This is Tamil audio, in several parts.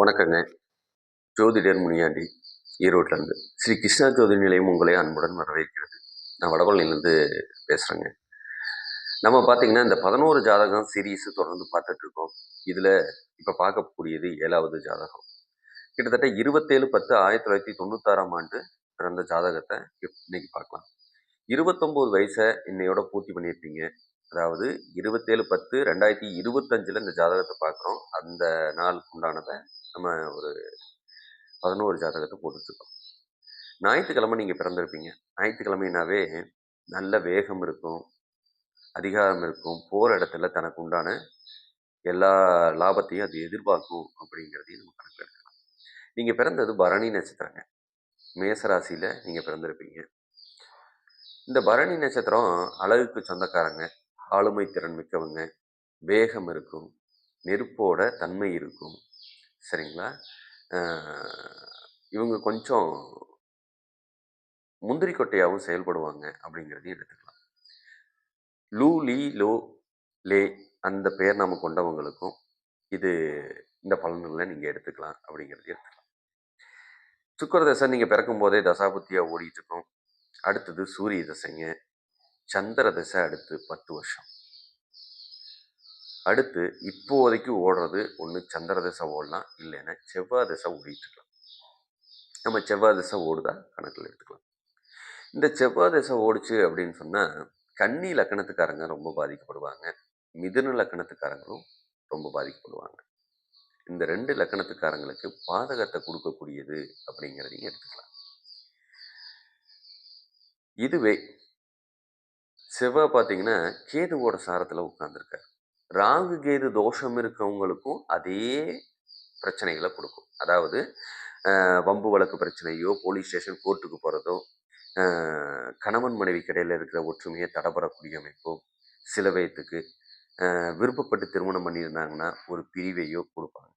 வணக்கங்க. ஜோதிடர் முனியாண்டி ஈரோட்டிலேருந்து. ஸ்ரீ கிருஷ்ணா ஜோதி நிலையம் உங்களை அன்புடன் வரவேற்கிறது. நான் வடபழனிலேருந்து பேசுகிறேங்க நம்ம பார்த்தீங்கன்னா இந்த பதினோரு ஜாதகம் சீரீஸ் தொடர்ந்து பார்த்துட்ருக்கோம். இதில் இப்போ பார்க்கக்கூடியது ஏழாவது ஜாதகம். கிட்டத்தட்ட இருபத்தேழு பத்து ஆயிரத்தி தொள்ளாயிரத்தி தொண்ணூத்தாறாம் ஆண்டு பிறந்த ஜாதகத்தை இன்னைக்கு பார்க்கலாம். இருபத்தொம்போது வயசை இன்னையோட பூர்த்தி பண்ணியிருப்பீங்க அதாவது இருபத்தேழு பத்து ரெண்டாயிரத்தி இருபத்தஞ்சில் இந்த ஜாதகத்தை பார்க்குறோம். அந்த நாளுக்கு உண்டானதை நம்ம ஒரு பதினோரு ஜாதகத்தை போட்டுட்ருக்கோம். ஞாயிற்றுக்கிழமை நீங்கள் பிறந்திருப்பீங்க. ஞாயிற்றுக்கிழமைனாவே நல்ல வேகம் இருக்கும் அதிகாரம் இருக்கும் போகிற இடத்துல தனக்கு உண்டான எல்லா லாபத்தையும் அது எதிர்பார்க்கும் அப்படிங்கிறதையும் நம்ம கணக்கில் எடுக்கலாம் நீங்கள் பிறந்தது பரணி நட்சத்திரங்க. மேசராசியில் நீங்கள் பிறந்திருப்பீங்க. இந்த பரணி நட்சத்திரம் அழகுக்கு சொந்தக்காரங்க. ஆளுமை திறன் மிக்கவங்க. வேகம் இருக்கும். நெருப்போட தன்மை இருக்கும். சரிங்களா? இவங்க கொஞ்சம் முந்திரி கொட்டையாகவும் செயல்படுவாங்க அப்படிங்கிறதையும் எடுத்துக்கலாம். லூ லீ லோ லே அந்த பெயர் நாம கொண்டவங்களுக்கும் இது இந்த பலன்களை நீங்கள் எடுத்துக்கலாம் அப்படிங்கிறதையும் எடுத்துக்கலாம். சுக்கர தசை நீங்கள் பிறக்கும் போதே தசாபுத்தியாக ஓடிட்டுருக்கோம் அடுத்தது சூரிய தசைங்க. சந்திர திசை அடுத்து பத்து வருஷம். அடுத்து இப்போதைக்கு ஓடுறது ஒன்று சந்திர திசை ஓடலாம் இல்லைன்னா செவ்வாய் திசை ஓடிட்டுருக்கலாம் நம்ம செவ்வாய் திசை ஓடுதா? கணக்கில் எடுத்துக்கலாம். இந்த செவ்வாய் திசை ஓடுச்சு அப்படின்னு சொன்னால் கன்னி லக்கணத்துக்காரங்க ரொம்ப பாதிக்கப்படுவாங்க மிதுன லக்கணத்துக்காரங்களும் ரொம்ப பாதிக்கப்படுவாங்க. இந்த ரெண்டு லக்கணத்துக்காரங்களுக்கு பாதகத்தை கொடுக்கக்கூடியது அப்படிங்கிறதையும் எடுத்துக்கலாம். இதுவே செவ்வாய் பார்த்தீங்கன்னா கேதுவோட சாரத்தில் உட்காந்துருக்காரு ராகு கேது தோஷம் இருக்கவங்களுக்கும் அதே பிரச்சனைகளை கொடுக்கும். அதாவது வம்பு வழக்கு பிரச்சனையோ போலீஸ் ஸ்டேஷன் கோர்ட்டுக்கு போகிறதோ கணவன் மனைவி கடையில் இருக்கிற ஒற்றுமையை தடபடக்கூடிய அமைப்போ சில பேர்த்துக்கு விருப்பப்பட்டு திருமணம் பண்ணியிருந்தாங்கன்னா ஒரு பிரிவையோ கொடுப்பாங்க.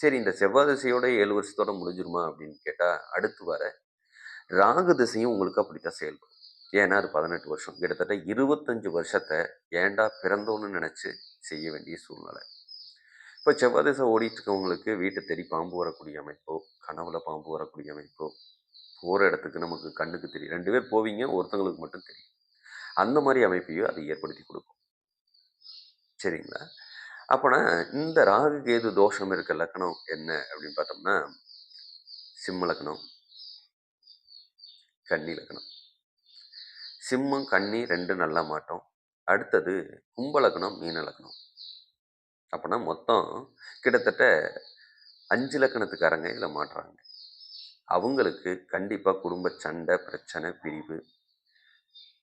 சரி இந்த செவ்வாய் திசையோட ஏழு வருஷத்தோட முடிஞ்சிருமா அப்படின்னு கேட்டால் அடுத்து வர ராகு திசையும் உங்களுக்கு அப்படித்தான் செயல்படும். ஏன்னா அது பதினெட்டு வருஷம். கிட்டத்தட்ட இருபத்தஞ்சு வருஷத்தை ஏன்டா பிறந்தோன்னு நினச்சி செய்ய வேண்டிய சூழ்நிலை. இப்போ செவ்வாய் திசை ஓடிட்டு இருக்கவங்களுக்கு வீட்டை தேடி பாம்பு வரக்கூடிய அமைப்போ கனவுல பாம்பு வரக்கூடிய அமைப்போ போகிற இடத்துக்கு நமக்கு கண்ணுக்கு தெரியும். ரெண்டு பேர் போவீங்க ஒருத்தங்களுக்கு மட்டும் தெரியும். அந்த மாதிரி அமைப்பையும் அது ஏற்படுத்தி கொடுக்கும். சரிங்களா? அப்போனா இந்த ராகு கேது தோஷம் இருக்க லக்கணம் என்ன அப்படின்னு பார்த்தோம்னா சிம்ம லக்கணம் கன்னி லக்கணம். சிம்மம் கண்ணி ரெண்டு நல்லா மாட்டோம். அடுத்தது கும்பலக்கணம் மீன லக்னம் அப்படின்னா மொத்தம் கிட்டத்தட்ட அஞ்சு லக்கணத்துக்காரங்க இதில் மாட்டுறாங்க அவங்களுக்கு கண்டிப்பாக குடும்ப சண்டை பிரச்சனை பிரிவு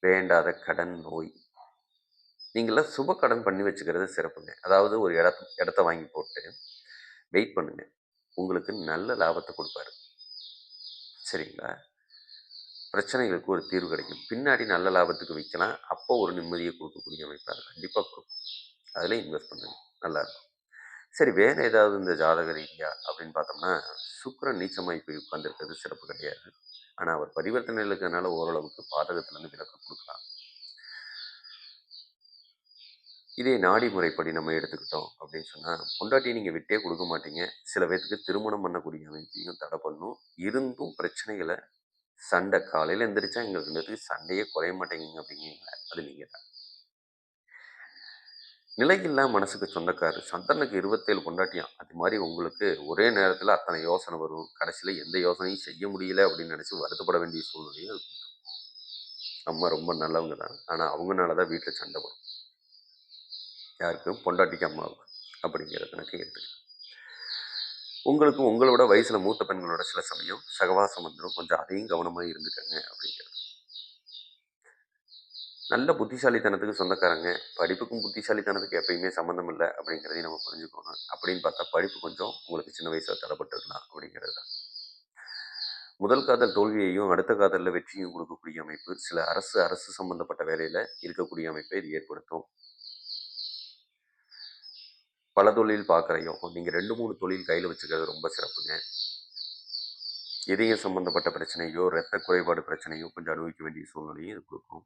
வேண்டாத கடன் நோய். நீங்களாம் சுப கடன் பண்ணி வச்சுக்கிறது சிறப்புங்க. அதாவது ஒரு இடத்த இடத்த வாங்கி போட்டு வெயிட் பண்ணுங்க. உங்களுக்கு நல்ல லாபத்தை கொடுப்பாரு. சரிங்களா? பிரச்சனைகளுக்கு ஒரு தீர்வு கிடைக்கும். பின்னாடி நல்ல லாபத்துக்கு விற்கலாம் அப்போ ஒரு நிம்மதியை கொடுக்கக்கூடிய அமைப்பாக கண்டிப்பாக கொடுக்கும். அதில் இன்வெஸ்ட் பண்ணுங்க. நல்லா இருக்கும். சரி வேறு ஏதாவது இந்த ஜாதக ரீதியா அப்படின்னு பார்த்தோம்னா சுக்கரன் நீச்சமாய் போய் உட்கார்ந்திருக்கிறது சிறப்பு கிடையாது. ஆனால் அவர் பரிவர்த்தனையில் இருக்கிறதுனால ஓரளவுக்கு பாதகத்திலேருந்து விலக்கு கொடுக்கலாம். இதே நாடி முறைப்படி நம்ம எடுத்துக்கிட்டோம் அப்படின்னு சொன்னால் பொண்டாட்டியை நீங்கள் விட்டே கொடுக்க மாட்டீங்க. சில பேர்த்துக்கு திருமணம் பண்ணக்கூடிய அமைப்பையும் தடை பண்ணும். இருந்தும் பிரச்சனைகளை சண்டை. காலையில் எந்திரிச்சா எங்களுக்கு ரெண்டுத்துக்கு சண்டையே குறைய மாட்டேங்குங்க அப்படிங்கிறீங்களா? அது நீங்கள் தான். நிலையில்லா மனசுக்கு சொந்தக்காரர். சந்திரனுக்கு இருபத்தேழு பொண்டாட்டியாம் அது மாதிரி உங்களுக்கு ஒரே நேரத்தில் அத்தனை யோசனை வரும். கடைசியில் எந்த யோசனையும் செய்ய முடியல அப்படின்னு நினச்சி வருத்தப்பட வேண்டிய சூழ்நிலையும் அது அம்மா ரொம்ப நல்லவங்க தான். ஆனால் அவங்கனால தான் வீட்டில் சண்டை வரும். யாருக்கும்? பொண்டாட்டிக்கு அம்மாவுக்கு. அப்படிங்கிற கணக்கு எடுத்துக்கலாம். உங்களுக்கு உங்களோட வயசில் மூத்த பெண்களோட சில சமயம் சகவாசம் வந்துடும் கொஞ்சம் அதையும் கவனமாக இருந்துக்கங்க அப்படிங்கிறது. நல்ல புத்திசாலித்தனத்துக்கு சொந்தக்காரங்க படிப்புக்கும் புத்திசாலித்தனத்துக்கு எப்பயுமே சம்மந்தம் இல்லை அப்படிங்கிறதையும் நம்ம புரிஞ்சுக்கணும். அப்படின்னு பார்த்தா படிப்பு கொஞ்சம் உங்களுக்கு சின்ன வயசில் தடைப்பட்டுருக்கலாம் அப்படிங்கிறது தான். முதல் காதல் தோல்வியையும் அடுத்த காதலில் வெற்றியும் கொடுக்கக்கூடிய அமைப்பு சில அரசு அரசு சம்பந்தப்பட்ட வேலையில் இருக்கக்கூடிய அமைப்பை இது ஏற்படுத்தும். பல தொழில் பார்க்குறையும் நீங்கள் ரெண்டு மூணு தொழில் கையில் வச்சுக்கிறது ரொம்ப சிறப்புங்க. இதயம் சம்பந்தப்பட்ட பிரச்சனையோ இரத்த குறைபாடு பிரச்சனையோ கொஞ்சம் அனுபவிக்க வேண்டிய சூழ்நிலையும் இது கொடுக்கும்.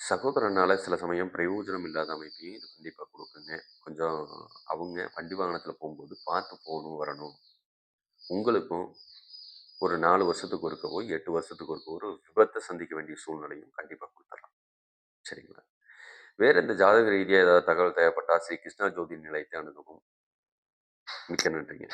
சகோதரனால் சில சமயம் பிரயோஜனம் இல்லாத அமைப்பையும் இது கண்டிப்பாக கொடுக்குங்க. கொஞ்சம் அவங்க வண்டி வாகனத்தில் போகும்போது பார்த்து போகணும் வரணும். உங்களுக்கும் ஒரு நாலு வருஷத்துக்கு ஒருக்கவோ எட்டு வருஷத்துக்கு ஒருக்கவோ ஒரு விபத்தை சந்திக்க வேண்டிய சூழ்நிலையும் கண்டிப்பாக கொடுத்துடலாம். சரிங்களா? வேற இந்த ஜாதக ரீதியாக ஏதாவது தகவல் தேவைப்பட்டா ஸ்ரீ கிருஷ்ணா ஜோதி நிலையத்தை அணுகவும். மிக்க நன்றிங்க.